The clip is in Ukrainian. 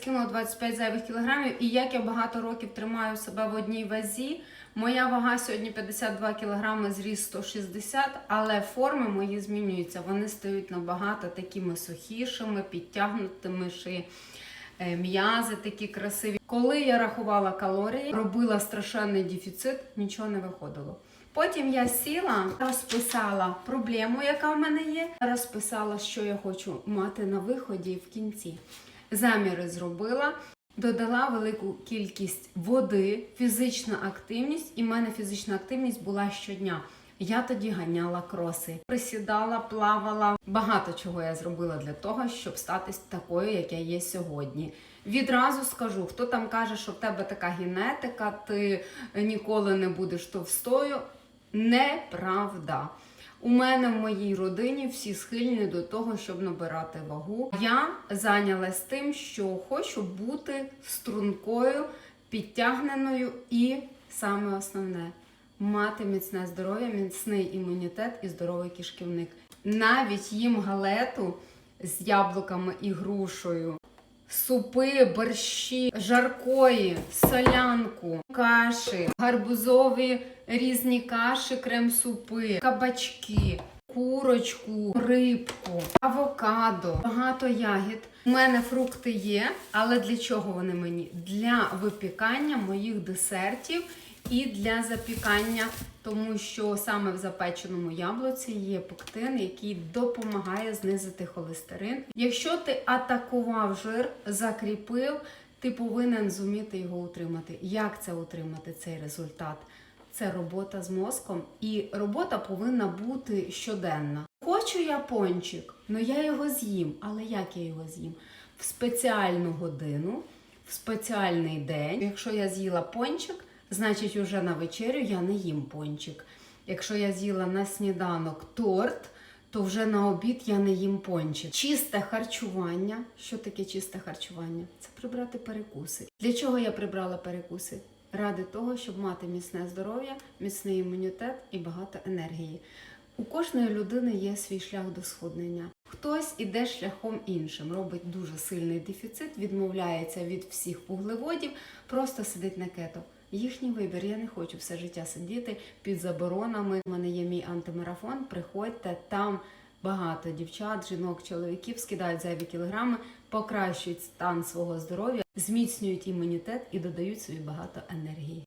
скинула 25 зайвих кілограмів, і як я багато років тримаю себе в одній вазі. Моя вага сьогодні 52 кілограми, зріс 160, але форми мої змінюються. Вони стають набагато такими сухішими, підтягнутими ши. е, М'язи такі красиві. Коли я рахувала калорії, робила страшенний дефіцит, нічого не виходило. Потім я сіла, розписала проблему, яка в мене є, розписала, що я хочу мати на виході в кінці. Заміри зробила, додала велику кількість води, фізична активність, і в мене фізична активність була щодня. Я тоді ганяла кроси, присідала, плавала. Багато чого я зробила для того, щоб стати такою, як я є сьогодні. Відразу скажу, хто там каже, що в тебе така генетика, ти ніколи не будеш товстою. Неправда. У мене в моїй родині всі схильні до того, щоб набирати вагу. Я зайнялась тим, що хочу бути стрункою, підтягненою і саме основне мати міцне здоров'я, міцний імунітет і здоровий кишківник. Навіть їм галету з яблуками і грушею, супи, борщі, жаркої, солянку, каші, гарбузові різні каші, крем-супи, кабачки, курочку, рибку, авокадо, багато ягід. У мене фрукти є, але для чого вони мені? Для випікання моїх десертів і для запікання, тому що саме в запеченому яблуці є пектин, який допомагає знизити холестерин. Якщо ти атакував жир, закріпив, ти повинен зуміти його утримати. Як це утримати цей результат? Це робота з мозком, і робота повинна бути щоденна. Хочу я пончик, ну я його з'їм. Але як я його з'їм? В спеціальну годину, в спеціальний день. Якщо я з'їла пончик, значить уже на вечерю я не їм пончик. Якщо я з'їла на сніданок торт, то вже на обід я не їм пончик. Чисте харчування. Що таке чисте харчування? Це прибрати перекуси. Для чого я прибрала перекуси? Ради того, щоб мати міцне здоров'я, міцний імунітет і багато енергії. У кожної людини є свій шлях до схуднення. Хтось іде шляхом іншим, робить дуже сильний дефіцит, відмовляється від всіх вуглеводів, просто сидить на кето. Їхній вибір. Я не хочу все життя сидіти під заборонами. У мене є мій антимарафон. Приходьте там. Багато дівчат, жінок, чоловіків скидають зайві кілограми, покращують стан свого здоров'я, зміцнюють імунітет і додають собі багато енергії.